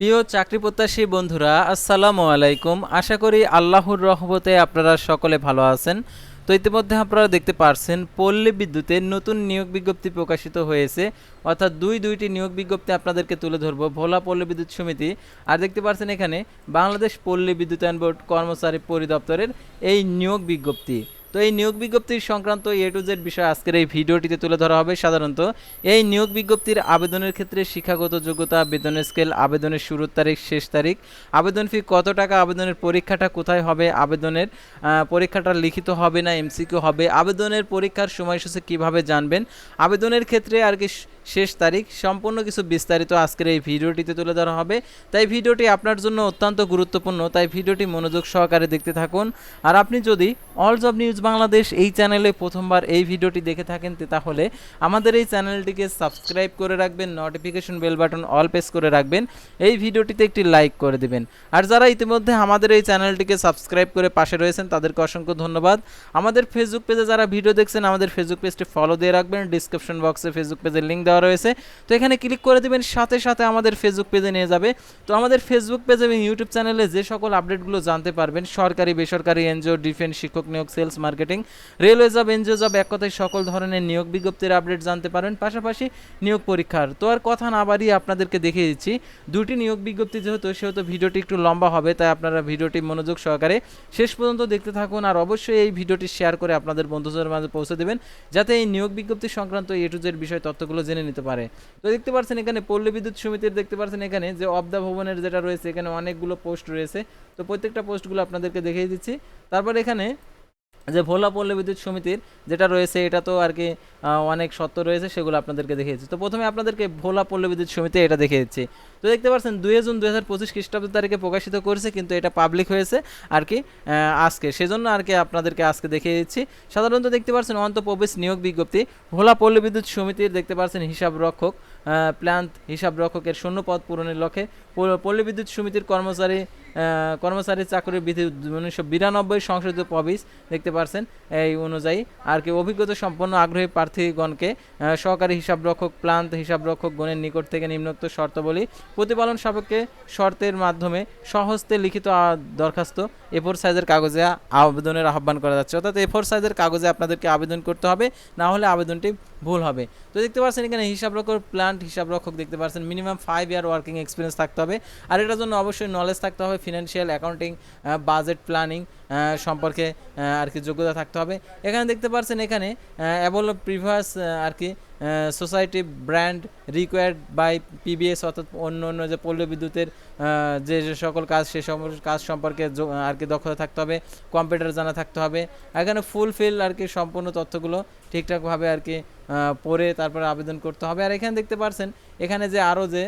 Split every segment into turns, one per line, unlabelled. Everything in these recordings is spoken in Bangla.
প্রিয় চাকরি প্রত্যাশী বন্ধুরা, আসসালামু আলাইকুম। আশা করি আল্লাহর রহমতে আপনারা সকলে ভালো আছেন। তো ইতিমধ্যে আপনারা দেখতে পারছেন, পল্লী বিদ্যুতের নতুন নিয়োগ বিজ্ঞপ্তি প্রকাশিত হয়েছে। অর্থাৎ দুই দুইটি নিয়োগ বিজ্ঞপ্তি আপনাদেরকে তুলে ধরবো, ভোলা পল্লী বিদ্যুৎ সমিতি। আর দেখতে পারছেন এখানে বাংলাদেশ পল্লী বিদ্যুতায়ন বোর্ড কর্মচারী পরিদপ্তরের এই নিয়োগ বিজ্ঞপ্তি। তো এই নিয়োগ বিজ্ঞপ্তির সংক্রান্ত এ টু জেড বিষয় আজকের এই ভিডিওটিতে তুলে ধরা হবে। সাধারণত এই নিয়োগ বিজ্ঞপ্তির আবেদনের ক্ষেত্রে শিক্ষাগত যোগ্যতা, বেতনের স্কেল আবেদনের শুরুর তারিখ, শেষ তারিখ, আবেদন ফি কত টাকা, আবেদনের পরীক্ষাটা কোথায় হবে, আবেদনের পরীক্ষাটা লিখিত হবে না এমসিকিউ হবে, আবেদনের পরীক্ষার সময়সূচি কীভাবে জানবেন, আবেদনের ক্ষেত্রে আর কি শেষ তারিখ। সম্পূর্ণ কিছু বিস্তারিত আজকের এই ভিডিওটিতে তুলে ধরা হবে। তাই ভিডিওটি আপনার জন্য অত্যন্ত গুরুত্বপূর্ণ। তাই ভিডিওটি মনোযোগ সহকারে দেখতে থাকুন। আর আপনি যদি অল জব নিউজ বাংলাদেশ এই চ্যানেলে প্রথমবার এই ভিডিওটি দেখে থাকেন তাহলে আমাদের এই চ্যানেলটিকে সাবস্ক্রাইব করে রাখবেন, notification bell button all press করে রাখবেন, এই ভিডিওটিতে একটি লাইক করে দেবেন। আর যারা ইতিমধ্যে আমাদের এই চ্যানেলটিকে সাবস্ক্রাইব করে পাশে রয়েছেন, তাদেরকে অসংখ্য ধন্যবাদ। আমাদের ফেসবুক পেজে যারা ভিডিও দেখছেন, আমাদের ফেসবুক পেজটি ফলো দিয়ে রাখবেন। ডিসক্রিপশন বক্সে ফেসবুক পেজের লিঙ্ক দেওয়া রয়েছে। তো এখানে ক্লিক করে দিবেন, সাথে সাথে আমাদের ফেসবুক পেজে নিয়ে যাবে। তো আমাদের ফেসবুক পেজ এবং ইউটিউব চ্যানেলে যে সকল আপডেটগুলো জানতে পারবেন, সরকারি, বেসরকারি এনজিও ডিফেন্স শিক্ষক নিয়োগ sales marketing railway job NGO job এক কথায় সকল ধরনের নিয়োগ বিজ্ঞপ্তির আপডেট জানতে পারবেন পাশাপাশি নিয়োগ পরীক্ষার। তো আর কথা না বাড়িয়ে আপনাদেরকে দেখিয়ে দিচ্ছি, দুটি নিয়োগ বিজ্ঞপ্তি যেহেতু, সেহেতু ভিডিওটি একটু লম্বা হবে, তাই আপনারা ভিডিওটি মনোযোগ সহকারে শেষ পর্যন্ত দেখতে থাকুন আর অবশ্যই এই ভিডিওটি শেয়ার করে আপনাদের বন্ধুদের মাঝে পৌঁছে দেবেন, যাতে এই নিয়োগ বিজ্ঞপ্তি সংক্রান্ত এ টু জেড বিষয় তথ্যগুলো জেনে নিতে পারে। তো দেখতে পাচ্ছেন এখানে পল্লী বিদ্যুৎ সমিতির দেখতে পাচ্ছেন এখানে যে অবদা ভবনের যেটা রয়েছে, এখানে অনেকগুলো পোস্ট রয়েছে। তো প্রত্যেকটা পোস্টগুলো আপনাদেরকে দেখিয়ে দিচ্ছি। তারপর এখানে যে ভোলা পল্লী বিদ্যুৎ সমিতির যেটা রয়েছে, এটা তো আর কি অনেক সত্য রয়েছে, সেগুলো আপনাদেরকে দেখিয়েছি। তো প্রথমে আপনাদেরকে ভোলা পল্লী বিদ্যুৎ সমিতি এটা দেখিয়ে দিচ্ছি তো দেখতে পাচ্ছেন, দুই জুন দুই হাজার পঁচিশ খ্রিস্টাব্দ তারিখে প্রকাশিত করেছে, কিন্তু এটা পাবলিক হয়েছে আর কি আজকে। সেজন্য আর কি আপনাদেরকে আজকে দেখিয়ে দিচ্ছি সাধারণত দেখতে পাচ্ছেন অন্তঃপ্রবেশ নিয়োগ বিজ্ঞপ্তি। ভোলা পল্লী বিদ্যুৎ সমিতির দেখতে পাচ্ছেন, হিসাব রক্ষক প্ল্যান্ট হিসাব রক্ষকের শূন্য পদ পূরণের লক্ষ্যে পল- পল্লী বিদ্যুৎ সমিতির কর্মচারী কর্মচারী চাকরির বিধি উনিশশো বিরানব্বই সংশোধিত প্রবিস দেখতে পারছেন এই অনুযায়ী। আর কি অভিজ্ঞতা সম্পন্ন আগ্রহী প্রার্থীগণকে সহকারী হিসাবরক্ষক প্লান্ত হিসাবরক্ষক গণের নিকট থেকে নিম্নোক্ত শর্তাবলী প্রতিপালন সাপেক্ষে শর্তের মাধ্যমে সহজতে লিখিত দরখাস্ত এ ফোর সাইজের কাগজে আবেদনের আহ্বান করা যাচ্ছে। অর্থাৎ এ ফোর সাইজের কাগজে আপনাদেরকে আবেদন করতে হবে। না হলে আবেদনটি ভুল হবে। তো দেখতে পাচ্ছেন এখানে হিসাবরক্ষক প্লান্ট হিসাবরক্ষক দেখতে পাচ্ছেন। Minimum five year working experience থাকতে হবে। আর এটার জন্য অবশ্যই নলেজ থাকতে হবে ফিনান্সিয়াল অ্যাকাউন্টিং বাজেট প্ল্যানিং সম্পর্কে আর কি যোগ্যতা থাকতে হবে। এখানে দেখতে পাচ্ছেন এখানে অ্যাবল প্রিভাস আর কি society brand required by PBS অর্থাৎ অন্য অন্য যে পল্লী বিদ্যুতের যে যে সকল কাজ, সে কাজ সম্পর্কে আর কি দক্ষতা থাকতে হবে কম্পিউটার জানা থাকতে হবে। এখানে ফুলফিল আর কি সম্পূর্ণ তথ্যগুলো ঠিকঠাকভাবে আর কি পড়ে তারপরে আবেদন করতে হবে। আর এখানে দেখতে পারছেন, এখানে যে আরও যে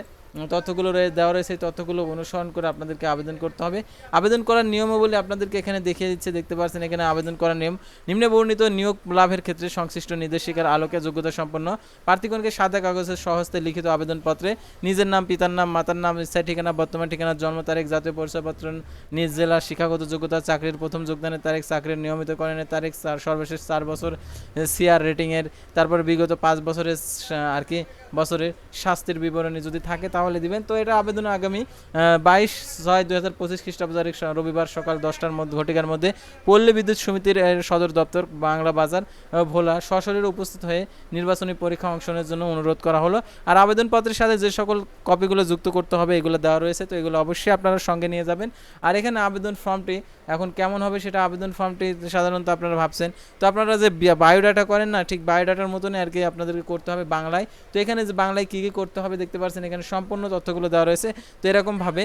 তথ্যগুলো দেওয়া রয়েছে সেই তথ্যগুলো অনুসরণ করে আপনাদেরকে আবেদন করতে হবে। আবেদন করার নিয়মাবলী আপনাদেরকে এখানে দেখিয়ে দিচ্ছে, দেখতে পাচ্ছেন এখানে আবেদন করার নিয়ম। নিম্নে বর্ণিত নিয়োগ লাভের ক্ষেত্রে সংশ্লিষ্ট নির্দেশিকার আলোকে যোগ্যতা সম্পন্ন প্রার্থীগণকে সাদা কাগজের সহস্তে লিখিত আবেদনপত্রে নিজের নাম, পিতার নাম, মাতার নাম, স্থায়ী ঠিকানা, বর্তমান ঠিকানা, জন্ম তারিখ, জাতীয় পরিচয়পত্র, নিজ জেলার শিক্ষাগত যোগ্যতা, চাকরির প্রথম যোগদানের তারিখ, চাকরির নিয়মিতকরণের তারিখ সর্বশেষ চার বছর সিআর রেটিংয়ের তারপর বিগত পাঁচ বছরের আর কি বছরের শাস্তির বিবরণী যদি থাকে তাহলে দিবেন। তো এটা আবেদন আগামী বাইশ ছয় দুই হাজার পঁচিশ খ্রিস্টাব্দ তারিখ রবিবার সকাল দশটার মধ্যে, ঘটিকার মধ্যে পল্লী বিদ্যুৎ সমিতির সদর দপ্তর বাংলা বাজার ভোলা সশরীরে উপস্থিত হয়ে নির্বাচনী পরীক্ষা অংশনের জন্য অনুরোধ করা হলো। আর আবেদনপত্রের সাথে যে সকল কপিগুলো যুক্ত করতে হবে, এগুলো দেওয়া রয়েছে, তো এগুলো অবশ্যই আপনারা সঙ্গে নিয়ে যাবেন। আর এখানে আবেদন ফর্মটি এখন কেমন হবে সেটা আবেদন ফর্মটি সাধারণত আপনারা ভাবছেন। তো আপনারা যে বায়োডাটা করেন না, ঠিক বায়োডাটার মতনই আর কি আপনাদেরকে করতে হবে বাংলায়। তো এখানে বাংলায় কী কী করতে হবে দেখতে পাচ্ছেন এখানে সম্পূর্ণ তথ্যগুলো দেওয়া রয়েছে। তো এরকমভাবে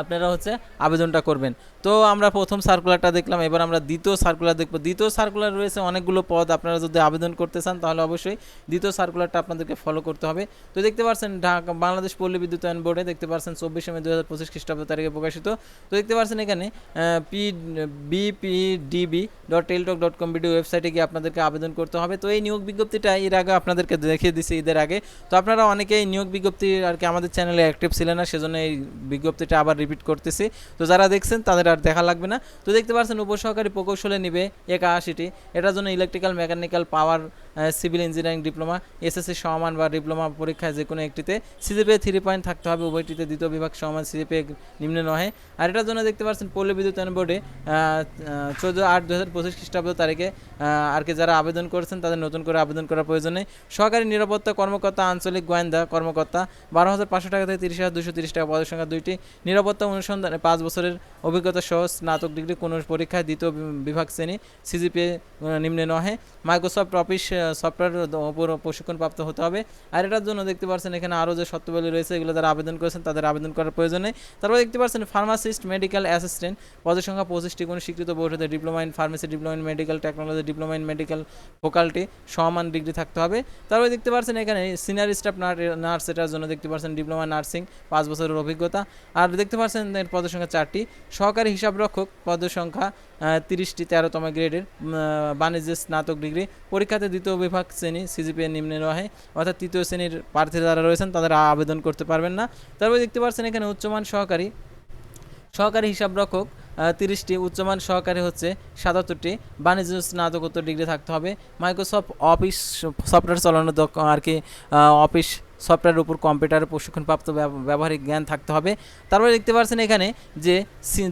আপনারা হচ্ছে আবেদনটা করবেন। তো আমরা প্রথম সার্কুলারটা দেখলাম, এবার আমরা দ্বিতীয় সার্কুলার দেখব। দ্বিতীয় সার্কুলার রয়েছে অনেকগুলো পদ, আপনারা যদি আবেদন করতে চান তাহলে অবশ্যই দ্বিতীয় সার্কুলারটা আপনাদেরকে ফলো করতে হবে। তো দেখতে পাচ্ছেন ঢাকা, বাংলাদেশ পল্লী বিদ্যুতায়ন বোর্ডে দেখতে পাচ্ছেন চব্বিশে মে দু হাজার পঁচিশ খ্রিস্টাব্দ তারিখে প্রকাশিত। তো দেখতে পাচ্ছেন এখানে P BPDB dot Teletalk dot com video ওয়েবসাইটে গিয়ে আপনাদেরকে আবেদন করতে হবে। তো এই নিয়োগ বিজ্ঞপ্তিটা এর আগে আপনাদেরকে দেখিয়ে দিছি ঈদের আগে। তো আপনারা অনেকেই নিয়োগ বিজ্ঞপ্তি আর কি আমাদের চ্যানেলে অ্যাক্টিভ ছিলেন না, সেজন্য এই বিজ্ঞপ্তিটা আবার রিপিট করতেছি। তো যারা দেখছেন, তাদের আর দেখা লাগবে না। তো দেখতে পাচ্ছেন, উপসহকারী প্রকৌশলে নিবে একাশিটি। এটার জন্য electrical mechanical power civil engineering diploma SSC সমান বা ডিপ্লোমা পরীক্ষায় যে কোনো একটিতে সিজিপিএ থ্রি পয়েন্ট থাকতে হবে, উভয়টিতে দ্বিতীয় বিভাগ সমান সিজিপিএ নিম্ন নহে। আর এটার জন্য দেখতে পাচ্ছেন পল্লী বিদ্যুতায়ন বোর্ডে চোদ্দ আট দু হাজার পঁচিশ খ্রিস্টাব্দ তারিখে আর কি যারা আবেদন করেছেন তাদের নতুন করে আবেদন করার প্রয়োজন নেই। সহকারী নিরাপত্তা কর্মকর্তা, আঞ্চলিক গোয়েন্দা কর্মকর্তা, বারো হাজার পাঁচশো টাকা থেকে তিরিশ হাজার দুশো তিরিশ টাকা পদের সংখ্যা দুইটি। নিরাপত্তা অনুসন্ধানে পাঁচ বছরের অভিজ্ঞতা সহ স্নাতক ডিগ্রি, কোনো পরীক্ষায় দ্বিতীয় বিভাগ শ্রেণি সিজিপিএ নিম্নে নহে। মাইক্রোসফট অফিস সফটওয়্যার প্রশিক্ষণপ্রাপ্ত হতে হবে। আর এটার জন্য দেখতে পাচ্ছেন এখানে আরও যে শর্তাবলী রয়েছে, এগুলো যারা আবেদন করেছেন তাদের আবেদন করার প্রয়োজন নেই। তারপর দেখতে পাচ্ছেন ফার্মাসিস্ট মেডিকেল অ্যাসিস্ট্যান্ট পদের সংখ্যা পঁচিশটি, কোনো স্বীকৃত হতে diploma in pharmacy diploma in medical technology diploma in medical faculty সমান ডিগ্রি থাকতে হবে। তারপরে দেখতে পাচ্ছেন এখানে সিনিয়র স্টাফ নার্স এটার জন্য দেখতে পাচ্ছেন ডিপ্লোমা নার্সিং পাঁচ বছরের অভিজ্ঞতা। আর দেখতে পাচ্ছেন পদের সংখ্যা চারটি। সহকারী হিসাবরক্ষক, পদের সংখ্যা তিরিশটি, তেরোতম গ্রেডের বাণিজ্যের স্নাতক ডিগ্রি, পরীক্ষাতে দ্বিতীয় বিভাগ শ্রেণি সিজিপিএ নিম্নে রহে। অর্থাৎ তৃতীয় শ্রেণির প্রার্থী যারা রয়েছেন, তাদের আবেদন করতে পারবেন না। তারপরে দেখতে পাচ্ছেন এখানে উচ্চমান সহকারী। সহকারী হিসাবরক্ষক তিরিশটি, উচ্চমান সহকারী হচ্ছে সাতাত্তরটি। বাণিজ্য স্নাতকোত্তর ডিগ্রি থাকতে হবে। মাইক্রোসফট অফিস, সফটওয়্যার চালানোর দক্ষ আর কি অফিস সফটওয়্যারের উপর কম্পিউটারে প্রশিক্ষণপ্রাপ্ত ব্যবহারিক জ্ঞান থাকতে হবে। তারপরে দেখতে পাচ্ছেন এখানে যে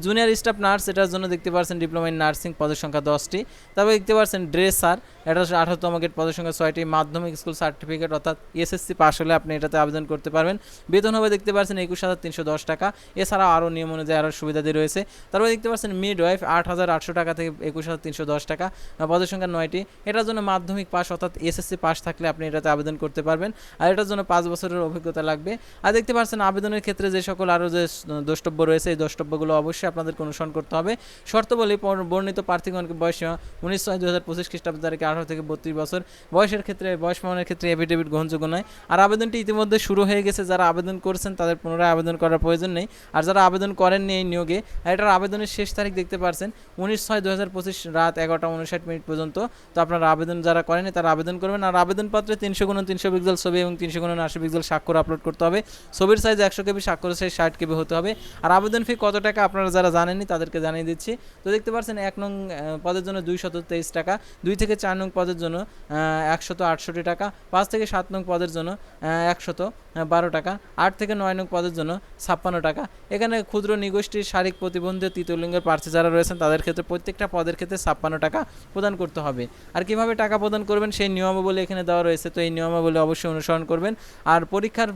জুনিয়র স্টাফ নার্স এটার জন্য দেখতে পাচ্ছেন ডিপ্লোমা ইন নার্সিং পদের সংখ্যা দশটি। তারপরে দেখতে পাচ্ছেন ড্রেসার এটা আঠারোতম গেট পদের সংখ্যা ছয়টি। মাধ্যমিক স্কুল সার্টিফিকেট অর্থাৎ এসএসসি পাস হলে আপনি এটাতে আবেদন করতে পারবেন। বেতন হবে দেখতে পাচ্ছেন একুশ হাজার তিনশো দশ টাকা। এছাড়াও আরও নিয়ম অনুযায়ী আরও সুবিধাদি রয়েছে। তারপরে দেখতে পাচ্ছেন মিড ওয়াইফ আট হাজার আটশো টাকা থেকে একুশ হাজার তিনশো দশ টাকা। পদের সংখ্যা নয়টি। এটার জন্য মাধ্যমিক পাস অর্থাৎ এসএসসি পাস থাকলে আপনি এটাতে আবেদন করতে পারবেন। আর এটার জন্য পাঁচ বছরের অভিজ্ঞতা লাগবে। আর দেখতে পাচ্ছেন, আবেদনের ক্ষেত্রে যে সকল আরও যে দ্রষ্টব্য রয়েছে, এই দ্রষ্টব্যগুলো অবশ্যই আপনাদেরকে অনুসরণ করতে হবে। শর্তাবলী বর্ণিত প্রার্থীগণকে বয়স উনিশ ছয় দু হাজার পঁচিশ খ্রিস্টাব্দ তারিখে আঠারো থেকে বত্রিশ বছর। বয়সের ক্ষেত্রে, বয়স প্রমাণের ক্ষেত্রে এফিডেভিট গ্রহণযোগ্য নয়। আর আবেদনটি ইতিমধ্যে শুরু হয়ে গেছে। যারা আবেদন করছেন, তাদের পুনরায় আবেদন করার প্রয়োজন নেই। আর যারা আবেদন করেননি এই নিয়োগে, এটার আবেদনের শেষ তারিখ দেখতে পারছেন উনিশ ছয় দু হাজার পঁচিশ রাত এগারোটা উনষাট মিনিট পর্যন্ত। তো আপনারা আবেদন যারা করেনি তারা আবেদন করবেন। আর আবেদনপত্রে তিনশো গুণ তিনশো পিক্সেল ছবি এবং তিনশো গুণ আশি পিক্সেল স্বাক্ষর আপলোড করতে হবে। ছবির সাইজ একশো কেবি, স্বাক্ষরের সাইজ ষাট কেবি হতে হবে। আর আবেদন ফি কত টাকা আপনারা যারা জানেননি তাদেরকে জানিয়ে দিচ্ছি। তো দেখতে পাচ্ছেন এক নং পদের জন্য দুইশত তেইশ টাকা, দুই থেকে চার নং পদের জন্য একশত আটষট্টি টাকা, পাঁচ থেকে সাত নং পদের জন্য একশত বারো টাকা, আট থেকে নয় নং পদের জন্য ছাপ্পান্ন টাকা। এখানে ক্ষুদ্র নিগোষ্ঠীর শারীরিক প্রতিবন্ধী তৃতীয় লিঙ্গের প্রার্থী যারা রয়েছেন তাদের ক্ষেত্রে প্রত্যেকটা পদের ক্ষেত্রে ছাপ্পান্ন টাকা প্রদান করতে হবে। আর কীভাবে টাকা প্রদান করবেন সেই নিয়মাবলী এখানে দেওয়া রয়েছে। তো এই নিয়মাবলী অবশ্যই অনুসরণ করবেন। আর পরীক্ষার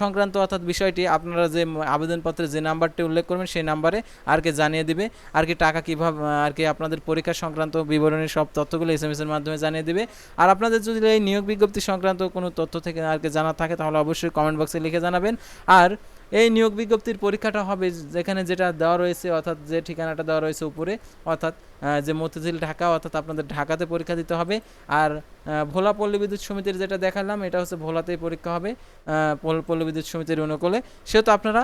সংক্রান্ত অর্থাৎ বিষয়টি আপনারা যে আবেদনপত্রে যে নাম্বারটি উল্লেখ করবেন সেই নাম্বারে আর কি জানিয়ে দিবে, আর কি টাকা কীভাবে আর কি আপনাদের পরীক্ষা সংক্রান্ত বিবরণী সব তথ্যগুলো এস এর মাধ্যমে জানিয়ে দিবে। আর আপনাদের যদি এই নিয়োগ বিজ্ঞপ্তি সংক্রান্ত কোনো তথ্য থেকে আর কি জানা থাকে, তাহলে অবশ্যই কমেন্ট বক্সে লিখে জানাবেন। আর এই নিয়োগ বিজ্ঞপ্তির পরীক্ষাটা হবে যেখানে যেটা দেওয়া রয়েছে, অর্থাৎ যে ঠিকানাটা দেওয়া রয়েছে উপরে, অর্থাৎ যে মতিঝিল ঢাকা, অর্থাৎ আপনাদের ঢাকাতে পরীক্ষা দিতে হবে। আর ভোলা পল্লী বিদ্যুৎ সমিতির যেটা দেখালাম, এটা হচ্ছে ভোলাতেই পরীক্ষা হবে পল্লী বিদ্যুৎ সমিতির অনুকূলে। সেহেতু আপনারা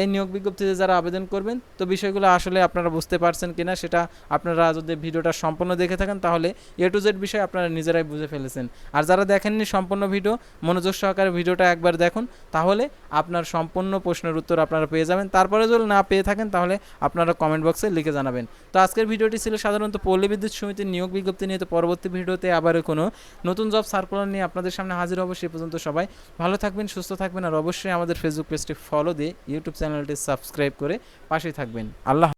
এই নিয়োগ বিজ্ঞপ্তিতে যারা আবেদন করবেন, তো বিষয়গুলো আসলে আপনারা বুঝতে পারছেন কিনা, সেটা আপনারা যদি ভিডিওটা সম্পূর্ণ দেখে থাকেন, তাহলে এ টু জেড বিষয় আপনারা নিজেরাই বুঝে ফেলেছেন। আর যারা দেখেননি সম্পূর্ণ ভিডিও, মনোযোগ সহকারে ভিডিওটা একবার দেখুন, তাহলে আপনার সম্পূর্ণ প্রশ্নের উত্তর আপনারা পেয়ে যাবেন। তারপরে যদি না পেয়ে থাকেন, তাহলে আপনারা কমেন্ট বক্সে লিখে জানাবেন। তো আজকের ভিডিওটি ছিল সাধারণত পল্লী বিদ্যুৎ সমিতির নিয়োগ বিজ্ঞপ্তি নিয়ে, তো পরবর্তী ভিডিওতে আবারও কোনো নতুন জব সার্কুলার নিয়ে আপনাদের সামনে হাজির হব সে পর্যন্ত সবাই। ভালো থাকবেন, সুস্থ থাকবেন আর অবশ্যই আমাদের ফেসবুক পেজটি ফলো দিয়ে ইউটিউব চ্যানেলটি সাবস্ক্রাইব করে পাশে থাকবেন। আল্লাহ